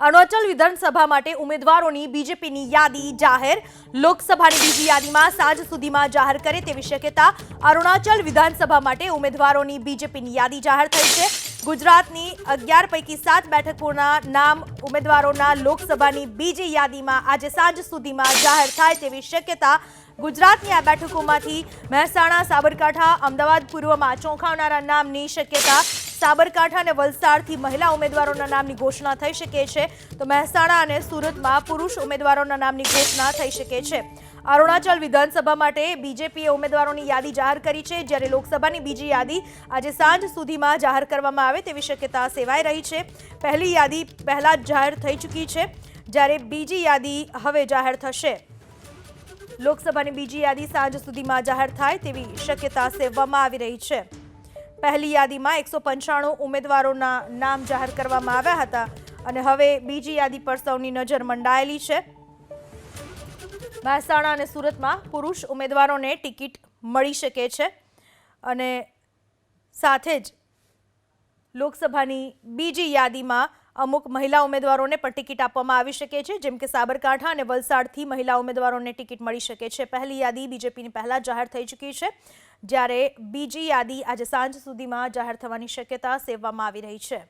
અરુણાચલ વિધાનસભા માટે ઉમેદવારોની બીજેપીની યાદી જાહેર. લોકસભાની બીજી યાદીમાં સાંજ સુધીમાં જાહેર કરે તેવી શક્યતા અરુણાચલ વિધાનસભા માટે ઉમેદવારોની બીજેપીની યાદી જાહેર થઈ છે. ગુજરાતની અગિયાર પૈકી સાત બેઠકોના નામ ઉમેદવારોના લોકસભાની બીજી યાદીમાં આજે સાંજ સુધીમાં જાહેર થાય તેવી શક્યતા ગુજરાતની આ બેઠકોમાંથી મહેસાણા, સાબરકાંઠા, અમદાવાદ, પૂર્વમાં ચોંખાવનારા નામની શક્યતા સાબરકાંઠા અને વલસાડથી મહિલા ઉમેદવારોના નામની ઘોષણા થઈ શકે છે. તો મહેસાણા અને સુરતમાં પુરુષ ઉમેદવારોના નામની ઘોષણા થઈ શકે છે. અરુણાચલ વિધાનસભા માટે બીજેપીએ ઉમેદવારોની યાદી જાહેર કરી છે. જ્યારે લોકસભાની બીજી યાદી આજે સાંજ સુધીમાં જાહેર કરવામાં આવે તેવી શક્યતા સેવાઈ રહી છે. પહેલી યાદી પહેલા જ જાહેર થઈ ચૂકી છે. જ્યારે બીજી યાદી હવે જાહેર થશે. લોકસભાની બીજી યાદી સાંજ સુધીમાં જાહેર થાય તેવી શક્યતા સેવવામાં આવી રહી છે. પહેલી યાદીમાં એકસો પંચાણું ઉમેદવારોના નામ જાહેર કરવામાં આવ્યા હતા અને હવે બીજી યાદી પર સૌની નજર મંડાયેલી છે. મહેસાણા અને સુરતમાં પુરુષ ઉમેદવારોને ટિકિટ મળી શકે છે અને સાથે જ લોકસભાની બીજી યાદીમાં અમુક મહિલા ઉમેદવારોને પણ ટિકિટ આપવામાં આવી શકે છે, જેમ કે સાબરકાંઠા અને વલસાડથી મહિલા ઉમેદવારોને ટિકિટ મળી શકે છે. પહેલી યાદી બીજેપીની પહેલાં જાહેર થઈ ચૂકી છે. જ્યારે બીજી યાદી આજે સાંજ સુધીમાં જાહેર થવાની શક્યતા સેવવામાં આવી રહી છે.